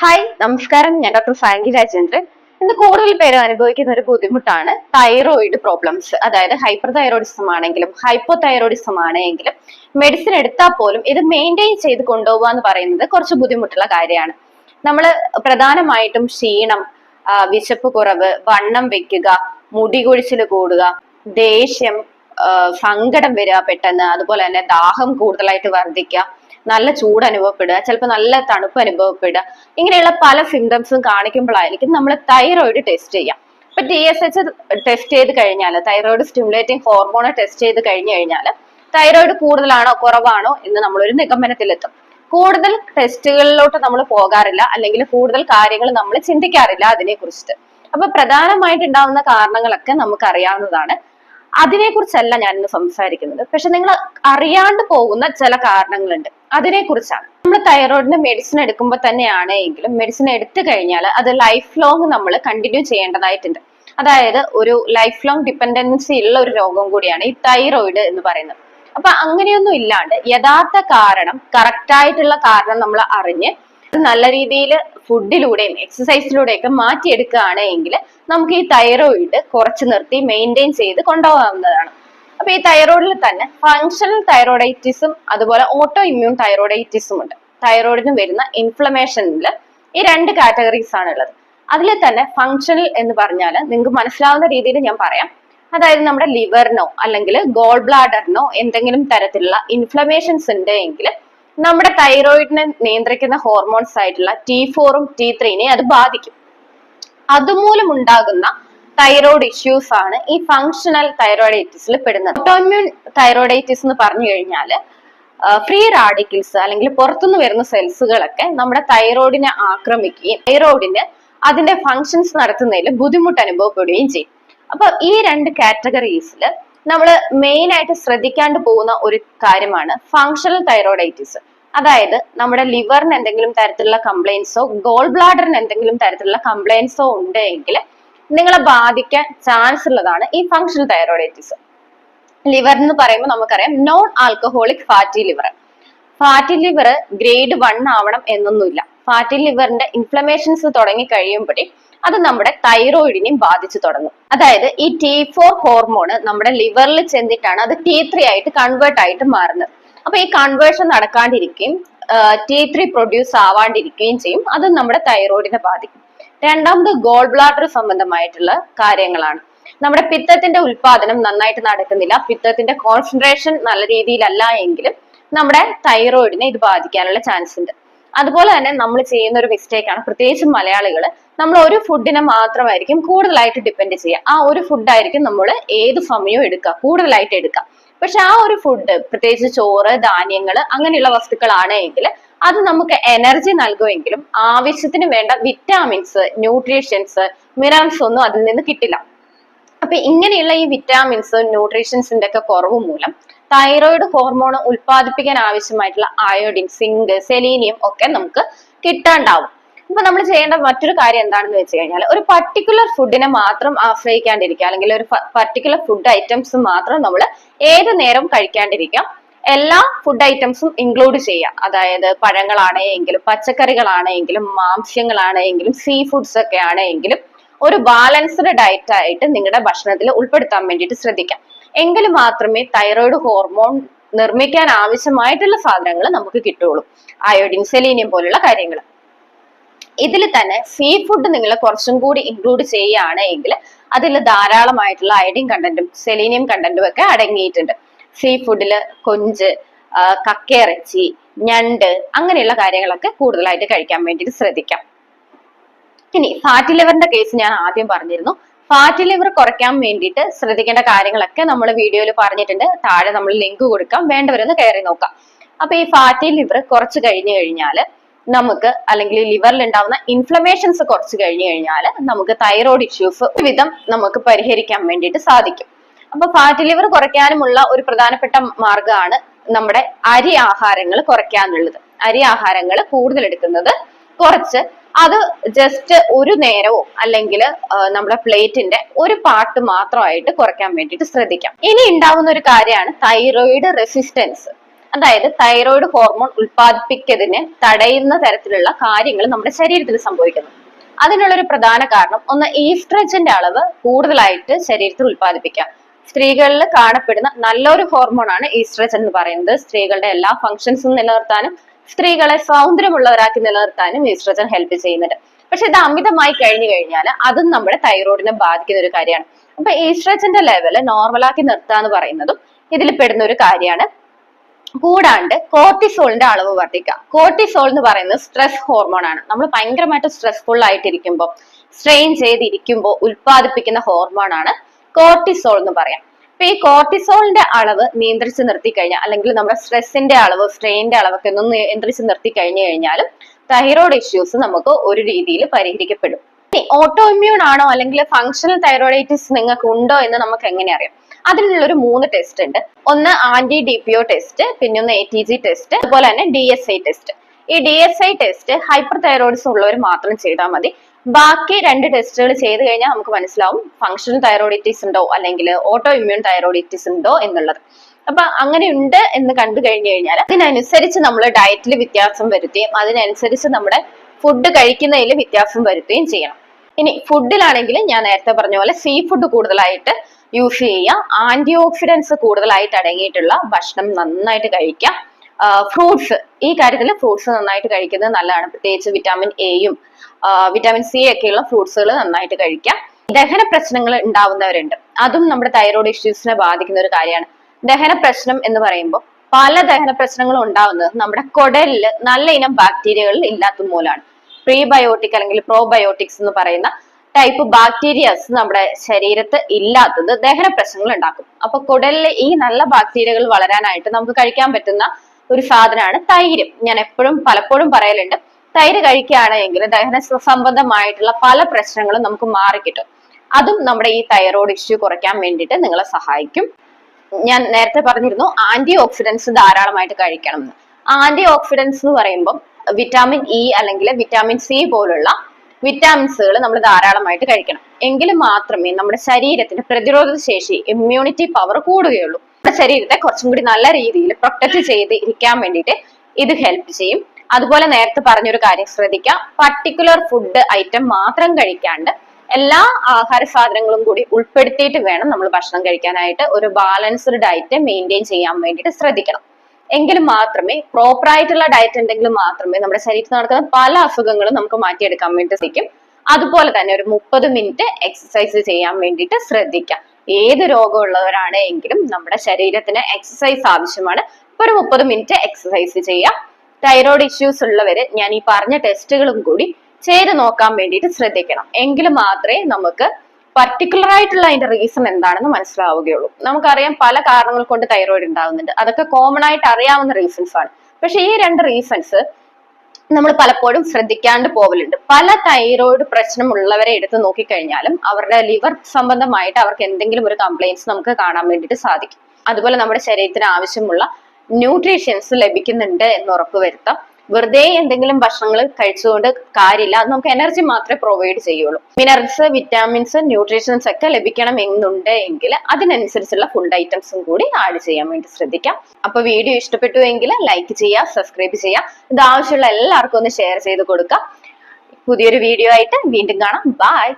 Hi നമസ്കാരം. ഞാൻ doctor സാങ്കി Rajendran. ഇന്ന് കൂടുതൽ പേര് അനുഭവിക്കുന്ന ഒരു ബുദ്ധിമുട്ടാണ് തൈറോയിഡ് പ്രോബ്ലംസ് അതായത് ഹൈപ്പർ തൈറോയിഡിസം ആണെങ്കിലും ഹൈപ്പോ തൈറോയിഡിസം ആണെങ്കിലും മെഡിസിൻ എടുത്താൽ പോലും ഇത് മെയിന്റെയിൻ ചെയ്ത് കൊണ്ടുപോകുക എന്ന് പറയുന്നത് കുറച്ച് ബുദ്ധിമുട്ടുള്ള കാര്യമാണ്. നമ്മൾ പ്രധാനമായിട്ടും ക്ഷീണം വിശപ്പ് കുറവ് വണ്ണം വെക്കുക മുടി കൊഴിച്ചിൽ കൂടുക ദേഷ്യം സങ്കടം വരിക പെട്ടെന്ന് അതുപോലെ തന്നെ ദാഹം കൂടുതലായിട്ട് വർദ്ധിക്കുക നല്ല ചൂട് അനുഭവപ്പെടുക ചിലപ്പോൾ നല്ല തണുപ്പ് അനുഭവപ്പെടുക. ഇങ്ങനെയുള്ള പല സിംറ്റംസും കാണിക്കുമ്പോഴായിരിക്കും നമ്മൾ തൈറോയിഡ് ടെസ്റ്റ് ചെയ്യാം. ഇപ്പൊ ടി എസ് എച്ച് ടെസ്റ്റ് ചെയ്ത് കഴിഞ്ഞാൽ തൈറോയിഡ് സ്റ്റിമുലേറ്റിംഗ് ഹോർമോൺ ടെസ്റ്റ് ചെയ്ത് കഴിഞ്ഞു കഴിഞ്ഞാൽ തൈറോയിഡ് കൂടുതലാണോ കുറവാണോ എന്ന് നമ്മളൊരു നിഗമനത്തിലെത്തും. കൂടുതൽ ടെസ്റ്റുകളിലോട്ട് നമ്മൾ പോകാറില്ല അല്ലെങ്കിൽ കൂടുതൽ കാര്യങ്ങൾ നമ്മൾ ചിന്തിക്കാറില്ല അതിനെ കുറിച്ചിട്ട് അപ്പൊ പ്രധാനമായിട്ട് ഉണ്ടാവുന്ന കാരണങ്ങളൊക്കെ നമുക്ക് അറിയാവുന്നതാണ് അതിനെ കുറിച്ചല്ല ഞാൻ ഇന്ന് സംസാരിക്കുന്നത്. പക്ഷെ നിങ്ങൾ അറിയാണ്ട് പോകുന്ന ചില കാരണങ്ങളുണ്ട്. അതിനെ കുറിച്ചാണ് നമ്മൾ തൈറോയിഡിന് മെഡിസിൻ എടുക്കുമ്പോൾ തന്നെയാണ് എങ്കിലും മെഡിസിൻ എടുത്തു കഴിഞ്ഞാൽ അത് ലൈഫ് ലോങ് നമ്മൾ കണ്ടിന്യൂ ചെയ്യേണ്ടതായിട്ടുണ്ട്. അതായത് ഒരു ലൈഫ് ലോങ് ഡിപ്പെൻഡൻസി ഉള്ള ഒരു രോഗം കൂടിയാണ് ഈ തൈറോയിഡ് എന്ന് പറയുന്നത്. അപ്പൊ അങ്ങനെയൊന്നും ഇല്ലാണ്ട് യഥാർത്ഥ കാരണം കറക്റ്റ് ആയിട്ടുള്ള കാരണം നമ്മൾ അറിഞ്ഞ് നല്ല രീതിയിൽ ഫുഡിലൂടെയും എക്സസൈസിലൂടെയൊക്കെ മാറ്റിയെടുക്കുകയാണ് എങ്കിൽ നമുക്ക് ഈ തൈറോയിഡ് കുറച്ച് നിർത്തി മെയിന്റെയിൻ ചെയ്ത് കൊണ്ടുപോകാവുന്നതാണ്. അപ്പൊ ഈ തൈറോയിഡിൽ തന്നെ ഫങ്ഷണൽ തൈറോയിഡൈറ്റിസും അതുപോലെ ഓട്ടോ ഇമ്മ്യൂൺ തൈറോയിഡൈറ്റിസും ഉണ്ട് തൈറോയിഡിന് വരുന്ന ഇൻഫ്ലമേഷനിൽ ഈ രണ്ട് കാറ്റഗറീസ് ആണ് ഉള്ളത്. അതിൽ തന്നെ ഫങ്ഷണൽ എന്ന് പറഞ്ഞാൽ നിങ്ങൾക്ക് മനസ്സിലാവുന്ന രീതിയിൽ ഞാൻ പറയാം. അതായത് നമ്മുടെ ലിവറിനോ അല്ലെങ്കിൽ ഗോൾ ബ്ലാഡറിനോ എന്തെങ്കിലും തരത്തിലുള്ള ഇൻഫ്ലമേഷൻസ് ഉണ്ട് എങ്കിൽ നമ്മുടെ തൈറോയിഡിനെ നിയന്ത്രിക്കുന്ന ഹോർമോൺസ് ആയിട്ടുള്ള ടി ഫോറും ടി ത്രീനെയും അത് ബാധിക്കും. അതുമൂലം ഉണ്ടാകുന്ന തൈറോയ്ഡ് ഇഷ്യൂസ് ആണ് ഈ ഫങ്ഷണൽ തൈറോയിഡൈറ്റിസിൽ പെടുന്നത്. ഓട്ടോമ്യൂൺ തൈറോയിഡൈറ്റിസ് എന്ന് പറഞ്ഞു കഴിഞ്ഞാൽ ഫ്രീ റാഡിക്കിൾസ് അല്ലെങ്കിൽ പുറത്തുനിന്ന് വരുന്ന സെൽസുകളൊക്കെ നമ്മുടെ തൈറോയിഡിനെ ആക്രമിക്കുകയും തൈറോയിഡിന് അതിന്റെ ഫങ്ഷൻസ് നടത്തുന്നതിൽ ബുദ്ധിമുട്ട് അനുഭവപ്പെടുകയും ചെയ്യും. അപ്പൊ ഈ രണ്ട് കാറ്റഗറീസിൽ നമ്മൾ മെയിൻ ആയിട്ട് ശ്രദ്ധിക്കാണ്ട് പോകുന്ന ഒരു കാര്യമാണ് ഫങ്ഷണൽ തൈറോയിഡൈറ്റിസ് അതായത് നമ്മുടെ ലിവറിന് എന്തെങ്കിലും തരത്തിലുള്ള കംപ്ലൈൻസോ ഗോൾ ബ്ലാഡറിന് എന്തെങ്കിലും തരത്തിലുള്ള കംപ്ലൈൻസോ ഉണ്ട് എങ്കിൽ നിങ്ങളെ ബാധിക്കാൻ ചാൻസ് ഉള്ളതാണ് ഈ ഫങ്ഷണൽ തൈറോയിഡൈറ്റിസ് ലിവർ എന്ന് പറയുമ്പോൾ നമുക്കറിയാം non alcoholic fatty liver fatty liver grade one ആവണം എന്നൊന്നുമില്ല. ഫാറ്റി ലിവറിന്റെ ഇൻഫ്ലമേഷൻസ് തുടങ്ങി കഴിയുമ്പോഴേ അത് നമ്മുടെ തൈറോയിഡിനെയും ബാധിച്ചു തുടങ്ങും. അതായത് ഈ ടി ഫോർ ഹോർമോൺ നമ്മുടെ ലിവറിൽ ചെന്നിട്ടാണ് അത് ടി ത്രീ ആയിട്ട് കൺവേർട്ട് ആയിട്ട് മാറുന്നത്. അപ്പൊ ഈ കൺവേർഷൻ നടക്കാണ്ടിരിക്കുകയും ടി ത്രീ പ്രൊഡ്യൂസ് ആവാണ്ടിരിക്കുകയും ചെയ്യും. അത് നമ്മുടെ തൈറോയിഡിനെ ബാധിക്കും. രണ്ടാമത് ഗോൾ ബ്ലാഡർ സംബന്ധമായിട്ടുള്ള കാര്യങ്ങളാണ്. നമ്മുടെ പിത്തത്തിന്റെ ഉൽപാദനം നന്നായിട്ട് നടക്കുന്നില്ല. പിത്തത്തിന്റെ കോൺസെൻട്രേഷൻ നല്ല രീതിയിലല്ല എങ്കിലും നമ്മുടെ തൈറോയിഡിനെ ഇത് ബാധിക്കാനുള്ള ചാൻസ് ഉണ്ട്. അതുപോലെ തന്നെ നമ്മൾ ചെയ്യുന്ന ഒരു മിസ്റ്റേക്കാണ് പ്രത്യേകിച്ച് മലയാളികൾ നമ്മൾ ഒരു ഫുഡിനെ മാത്രമായിരിക്കും കൂടുതലായിട്ട് ഡിപ്പെൻഡ് ചെയ്യുക. ആ ഒരു ഫുഡായിരിക്കും നമ്മൾ ഏത് സമയവും എടുക്കുക. കൂടുതലായിട്ട് എടുക്കുക. പക്ഷെ ആ ഒരു ഫുഡ് പ്രത്യേകിച്ച് ചോറ് ധാന്യങ്ങൾ അങ്ങനെയുള്ള വസ്തുക്കളാണ് എങ്കിൽ അത് നമുക്ക് എനർജി നൽകുമെങ്കിലും ആവശ്യത്തിന് വേണ്ട വിറ്റാമിൻസ് ന്യൂട്രീഷ്യൻസ് മിനറൽസ് ഒന്നും അതിൽ നിന്ന് കിട്ടില്ല. അപ്പൊ ഇങ്ങനെയുള്ള ഈ വിറ്റാമിൻസ് ന്യൂട്രീഷ്യൻസിന്റെ ഒക്കെ കുറവ് മൂലം തൈറോയിഡ് ഹോർമോൺ ഉൽപ്പാദിപ്പിക്കാൻ ആവശ്യമായിട്ടുള്ള അയോഡിൻ സിങ്ക് സെലീനിയം ഒക്കെ നമുക്ക് കിട്ടാണ്ടാവും. ഇപ്പൊ നമ്മൾ ചെയ്യേണ്ട മറ്റൊരു കാര്യം എന്താണെന്ന് വെച്ച് കഴിഞ്ഞാൽ ഒരു പർട്ടിക്കുലർ ഫുഡിനെ മാത്രം ആശ്രയിക്കാണ്ടിരിക്കുക. അല്ലെങ്കിൽ ഒരു പർട്ടിക്കുലർ ഫുഡ് ഐറ്റംസ് മാത്രം നമ്മൾ ഏത് നേരം കഴിക്കാണ്ടിരിക്കുക എല്ലാ ഫുഡ് ഐറ്റംസും ഇൻക്ലൂഡ് ചെയ്യാം അതായത് പഴങ്ങളാണെങ്കിലും പച്ചക്കറികളാണെങ്കിലും മാംസ്യങ്ങളാണെങ്കിലും സീ ഫുഡ്സ് ഒക്കെ ആണെങ്കിലും ഒരു ബാലൻസ്ഡ് ഡയറ്റ് ആയിട്ട് നിങ്ങളുടെ ഭക്ഷണത്തിൽ ഉൾപ്പെടുത്താൻ വേണ്ടിയിട്ട് ശ്രദ്ധിക്കാം എങ്കിൽ മാത്രമേ തൈറോയിഡ് ഹോർമോൺ നിർമ്മിക്കാൻ ആവശ്യമായിട്ടുള്ള സാധനങ്ങൾ നമുക്ക് കിട്ടുകയുള്ളൂ. അയോഡിൻ സെലീനിയം പോലുള്ള കാര്യങ്ങൾ. ഇതിൽ തന്നെ സീ ഫുഡ് നിങ്ങൾ കുറച്ചും കൂടി ഇൻക്ലൂഡ് ചെയ്യുകയാണെങ്കിൽ അതിൽ ധാരാളമായിട്ടുള്ള അയഡിൻ കണ്ടന്റും സെലീനിയം കണ്ടന്റും ഒക്കെ അടങ്ങിയിട്ടുണ്ട്. സീ ഫുഡിൽ കൊഞ്ച് കക്കയിറച്ചി ഞണ്ട് അങ്ങനെയുള്ള കാര്യങ്ങളൊക്കെ കൂടുതലായിട്ട് കഴിക്കാൻ വേണ്ടിയിട്ട് ശ്രദ്ധിക്കാം. ഇനി ഫാറ്റി ലിവറിന്റെ കേസ് ഞാൻ ആദ്യം പറഞ്ഞിരുന്നു. ഫാറ്റി ലിവർ കുറയ്ക്കാൻ വേണ്ടിയിട്ട് ശ്രദ്ധിക്കേണ്ട കാര്യങ്ങളൊക്കെ നമ്മൾ വീഡിയോയിൽ പറഞ്ഞിട്ടുണ്ട്. താഴെ നമ്മൾ ലിങ്ക് കൊടുക്കാം. വേണ്ടവരൊന്ന് കയറി നോക്കാം. അപ്പൊ ഈ ഫാറ്റി ലിവർ കുറച്ച് കഴിഞ്ഞു കഴിഞ്ഞാൽ നമുക്ക് അല്ലെങ്കിൽ ലിവറിൽ ഉണ്ടാവുന്ന ഇൻഫ്ലമേഷൻസ് കുറച്ച് കഴിഞ്ഞു കഴിഞ്ഞാൽ നമുക്ക് തൈറോയ്ഡ് ഇഷ്യൂസ് ഒരുവിധം നമുക്ക് പരിഹരിക്കാൻ വേണ്ടിയിട്ട് സാധിക്കും. അപ്പൊ ഫാറ്റ് ലിവർ കുറയ്ക്കാനുമുള്ള ഒരു പ്രധാനപ്പെട്ട മാർഗമാണ് നമ്മുടെ അരി ആഹാരങ്ങൾ കുറയ്ക്കാന്നുള്ളത് അരി ആഹാരങ്ങൾ കൂടുതൽ എടുക്കുന്നത് കുറച്ച് അത് ജസ്റ്റ് ഒരു നേരവും അല്ലെങ്കിൽ നമ്മുടെ പ്ലേറ്റിന്റെ ഒരു പാർട്ട് മാത്രമായിട്ട് കുറയ്ക്കാൻ വേണ്ടിയിട്ട് ശ്രദ്ധിക്കാം. ഇനി ഉണ്ടാവുന്ന ഒരു കാര്യമാണ് തൈറോയിഡ് റെസിസ്റ്റൻസ് അതായത് തൈറോയിഡ് ഹോർമോൺ ഉൽപ്പാദിപ്പിക്കതിന് തടയുന്ന തരത്തിലുള്ള കാര്യങ്ങൾ നമ്മുടെ ശരീരത്തിൽ സംഭവിക്കുന്നു. അതിനുള്ള ഒരു പ്രധാന കാരണം ഒന്ന് ഈസ്ട്രജന്റെ അളവ് കൂടുതലായിട്ട് ശരീരത്തിൽ ഉൽപ്പാദിപ്പിക്കാം. സ്ത്രീകളിൽ കാണപ്പെടുന്ന നല്ലൊരു ഹോർമോണാണ് ഈസ്ട്രജൻ എന്ന് പറയുന്നത്. സ്ത്രീകളുടെ എല്ലാ ഫങ്ഷൻസും നിലനിർത്താനും സ്ത്രീകളെ സൗന്ദര്യമുള്ളവരാക്കി നിലനിർത്താനും ഈസ്ട്രജൻ ഹെൽപ്പ് ചെയ്യുന്നുണ്ട്. പക്ഷെ ഇത് അമിതമായി കഴിഞ്ഞു കഴിഞ്ഞാൽ അതും നമ്മുടെ തൈറോയിഡിനെ ബാധിക്കുന്ന ഒരു കാര്യമാണ്. അപ്പൊ ഈസ്ട്രജന്റെ ലെവൽ നോർമലാക്കി നിർത്തുക എന്ന് പറയുന്നതും ഇതിൽ പെടുന്ന ഒരു കാര്യമാണ്. കൂടാണ്ട് കോർട്ടിസോളിന്റെ അളവ് വർദ്ധിക്കുക. കോർട്ടിസോൾ എന്ന് പറയുന്നത് സ്ട്രെസ് ഹോർമോൺ ആണ്. നമ്മൾ ഭയങ്കരമായിട്ട് സ്ട്രെസ്ഫുൾ ആയിട്ടിരിക്കുമ്പോൾ സ്ട്രെയിൻ ചെയ്തിരിക്കുമ്പോൾ ഉൽപ്പാദിപ്പിക്കുന്ന ഹോർമോൺ ആണ് കോർട്ടിസോൾ എന്ന് പറയാം. അപ്പൊ ഈ കോർട്ടിസോളിന്റെ അളവ് നിയന്ത്രിച്ച് നിർത്തി കഴിഞ്ഞാൽ അല്ലെങ്കിൽ നമ്മുടെ സ്ട്രെസ്സിന്റെ അളവ് സ്ട്രെയിനിന്റെ അളവൊക്കെ ഒന്ന് നിയന്ത്രിച്ച് നിർത്തി കഴിഞ്ഞു കഴിഞ്ഞാലും തൈറോയ്ഡ് ഇഷ്യൂസ് നമുക്ക് ഒരു രീതിയിൽ പരിഹരിക്കപ്പെടും. ഓട്ടോ ഇമ്മ്യൂൺ ആണോ അല്ലെങ്കിൽ ഫങ്ഷണൽ തൈറോയിഡൈറ്റിസ് നിങ്ങൾക്ക് ഉണ്ടോ എന്ന് നമുക്ക് എങ്ങനെ അറിയാം? അതിനുള്ള ഒരു മൂന്ന് ടെസ്റ്റ് ഉണ്ട്. ഒന്ന് anti D P O test പിന്നെ ഒന്ന് എ ടി ജി ടെസ്റ്റ് അതുപോലെ തന്നെ ഡി എസ് ഐ ടെസ്റ്റ് ഈ D S I test hyperthyroidism ഉള്ളവർ മാത്രം ചെയ്താൽ മതി. ബാക്കി രണ്ട് ടെസ്റ്റുകൾ ചെയ്ത് കഴിഞ്ഞാൽ നമുക്ക് മനസ്സിലാവും ഫങ്ഷണൽ തൈറോയിഡിറ്റിസ് ഉണ്ടോ അല്ലെങ്കിൽ ഓട്ടോ ഇമ്മ്യൂൺ തൈറോയിഡിറ്റിസ് ഉണ്ടോ എന്നുള്ളത്. അപ്പൊ അങ്ങനെ ഉണ്ട് എന്ന് കണ്ടു കഴിഞ്ഞു കഴിഞ്ഞാൽ അതിനനുസരിച്ച് നമ്മൾ ഡയറ്റിൽ വ്യത്യാസം വരുത്തുകയും അതിനനുസരിച്ച് നമ്മുടെ ഫുഡ് കഴിക്കുന്നതിൽ വ്യത്യാസം വരുത്തുകയും ചെയ്യണം. ഇനി ഫുഡിലാണെങ്കിൽ ഞാൻ നേരത്തെ പറഞ്ഞ പോലെ സീ ഫുഡ് കൂടുതലായിട്ട് യൂസ് ചെയ്യുക ആന്റി ഓക്സിഡൻസ് കൂടുതലായിട്ട് അടങ്ങിയിട്ടുള്ള ഭക്ഷണം നന്നായിട്ട് കഴിക്കുക. ഫ്രൂട്ട്സ് ഈ കാര്യത്തിൽ ഫ്രൂട്ട്സ് നന്നായിട്ട് കഴിക്കുന്നത് നല്ലതാണ്. പ്രത്യേകിച്ച് വിറ്റാമിൻ എയും വിറ്റാമിൻ സി ഒക്കെയുള്ള ഫ്രൂട്ട്സുകൾ നന്നായിട്ട് കഴിക്കാം. ദഹന പ്രശ്നങ്ങൾ ഉണ്ടാവുന്നവരുണ്ട്. അതും നമ്മുടെ തൈറോയ്ഡ് ഇഷ്യൂസിനെ ബാധിക്കുന്ന ഒരു കാര്യമാണ്. ദഹന പ്രശ്നം എന്ന് പറയുമ്പോൾ പല ദഹന പ്രശ്നങ്ങളും ഉണ്ടാവുന്നത് നമ്മുടെ കുടലിൽ നല്ല ഇനം ബാക്ടീരിയകൾ ഇല്ലാത്ത മൂലമാണ്. പ്രീബയോട്ടിക് അല്ലെങ്കിൽ പ്രോബയോട്ടിക്സ് എന്ന് പറയുന്ന ടൈപ്പ് ബാക്ടീരിയസ് നമ്മുടെ ശരീരത്ത് ഇല്ലാത്തത് ദഹന പ്രശ്നങ്ങൾ ഉണ്ടാക്കും. അപ്പൊ കുടലിലെ ഈ നല്ല ബാക്ടീരിയകൾ വളരാനായിട്ട് നമുക്ക് കഴിക്കാൻ പറ്റുന്ന ഒരു സാധനമാണ് തൈര്. ഞാൻ എപ്പോഴും പലപ്പോഴും പറയലുണ്ട് തൈര് കഴിക്കുകയാണെങ്കിൽ ദഹന സംബന്ധമായിട്ടുള്ള പല പ്രശ്നങ്ങളും നമുക്ക് മാറിക്കിട്ടും. അതും നമ്മുടെ ഈ തൈറോയ്ഡ് ഇഷ്യൂ കുറയ്ക്കാൻ വേണ്ടിയിട്ട് നിങ്ങളെ സഹായിക്കും. ഞാൻ നേരത്തെ പറഞ്ഞിരുന്നു ആന്റി ഓക്സിഡൻസ് ധാരാളമായിട്ട് കഴിക്കണം എന്ന്. ആന്റി ഓക്സിഡൻസ് എന്ന് പറയുമ്പോൾ വിറ്റാമിൻ ഇ അല്ലെങ്കിൽ വിറ്റാമിൻ സി പോലുള്ള വിറ്റാമിൻസുകൾ നമ്മൾ ധാരാളമായിട്ട് കഴിക്കണം. എങ്കിൽ മാത്രമേ നമ്മുടെ ശരീരത്തിന്റെ പ്രതിരോധ ശേഷി ഇമ്മ്യൂണിറ്റി പവർ കൂടുകയുള്ളൂ. നമ്മുടെ ശരീരത്തെ കുറച്ചും കൂടി നല്ല രീതിയിൽ പ്രൊട്ടക്ട് ചെയ്ത് ഇരിക്കാൻ വേണ്ടിയിട്ട് ഇത് ഹെൽപ്പ് ചെയ്യും. അതുപോലെ നേരത്തെ പറഞ്ഞൊരു കാര്യം ശ്രദ്ധിക്കാം. പർട്ടിക്കുലർ ഫുഡ് ഐറ്റം മാത്രം കഴിക്കാണ്ട് എല്ലാ ആഹാര സാധനങ്ങളും കൂടി ഉൾപ്പെടുത്തിയിട്ട് വേണം നമ്മൾ ഭക്ഷണം കഴിക്കാനായിട്ട്. ഒരു ബാലൻസ്ഡ് ഡയറ്റ് മെയിന്റെയിൻ ചെയ്യാൻ വേണ്ടിയിട്ട് ശ്രദ്ധിക്കണം. എങ്കിൽ മാത്രമേ പ്രോപ്പർ ആയിട്ടുള്ള ഡയറ്റ് ഉണ്ടെങ്കിൽ മാത്രമേ നമ്മുടെ ശരീരത്തിൽ നടക്കുന്ന പല അസുഖങ്ങളും നമുക്ക് മാറ്റിയെടുക്കാൻ വേണ്ടി സാധിക്കും. അതുപോലെ തന്നെ ഒരു മുപ്പത് മിനിറ്റ് എക്സസൈസ് ചെയ്യാൻ വേണ്ടിയിട്ട് ശ്രദ്ധിക്കാം. ഏത് രോഗമുള്ളവരാണെങ്കിലും നമ്മുടെ ശരീരത്തിന് എക്സസൈസ് ആവശ്യമാണ്. ഒരു മുപ്പത് മിനിറ്റ് എക്സസൈസ് ചെയ്യാം. തൈറോയ്ഡ് ഇഷ്യൂസ് ഉള്ളവര് ഞാൻ ഈ പറഞ്ഞ ടെസ്റ്റുകളും കൂടി ചെയ്ത് നോക്കാൻ വേണ്ടിയിട്ട് ശ്രദ്ധിക്കണം. എങ്കിൽ മാത്രമേ നമുക്ക് പർട്ടിക്കുലർ ആയിട്ടുള്ള അതിന്റെ റീസൺ എന്താണെന്ന് മനസ്സിലാവുകയുള്ളൂ. നമുക്കറിയാം പല കാരണങ്ങൾ കൊണ്ട് തൈറോയ്ഡ് ഉണ്ടാകുന്നുണ്ട് അതൊക്കെ കോമൺ ആയിട്ട് അറിയാവുന്ന റീസൺസ് ആണ്. പക്ഷെ ഈ രണ്ട് റീസൺസ് നമ്മൾ പലപ്പോഴും ശ്രദ്ധിക്കാണ്ട് പോവലുണ്ട്. പല തൈറോയിഡ് പ്രശ്നമുള്ളവരെ എടുത്ത് നോക്കിക്കഴിഞ്ഞാലും അവരുടെ ലിവർ സംബന്ധമായിട്ട് അവർക്ക് എന്തെങ്കിലും ഒരു കംപ്ലൈൻസ് നമുക്ക് കാണാൻ വേണ്ടിയിട്ട് സാധിക്കും. അതുപോലെ നമ്മുടെ ശരീരത്തിന് ആവശ്യമുള്ള ന്യൂട്രീഷ്യൻസ് ലഭിക്കുന്നുണ്ട് എന്ന് ഉറപ്പുവരുത്താം വെറുതെ എന്തെങ്കിലും ഭക്ഷണങ്ങൾ കഴിച്ചുകൊണ്ട് കാര്യമില്ല. അത് നമുക്ക് എനർജി മാത്രമേ പ്രൊവൈഡ് ചെയ്യുള്ളൂ. മിനറൽസ് വിറ്റാമിൻസ് ന്യൂട്രീഷൻസ് ഒക്കെ ലഭിക്കണം എന്നുണ്ട് എങ്കിൽ അതിനനുസരിച്ചുള്ള ഫുഡ് ഐറ്റംസും കൂടി ആഡ് ചെയ്യാൻ വേണ്ടി ശ്രദ്ധിക്കാം. അപ്പൊ വീഡിയോ ഇഷ്ടപ്പെട്ടു എങ്കിൽ ലൈക്ക് ചെയ്യുക സബ്സ്ക്രൈബ് ചെയ്യുക. ഇത് ആവശ്യമുള്ള എല്ലാവർക്കും ഒന്ന് ഷെയർ ചെയ്ത് കൊടുക്കുക പുതിയൊരു വീഡിയോ ആയിട്ട് വീണ്ടും കാണാം. ബൈ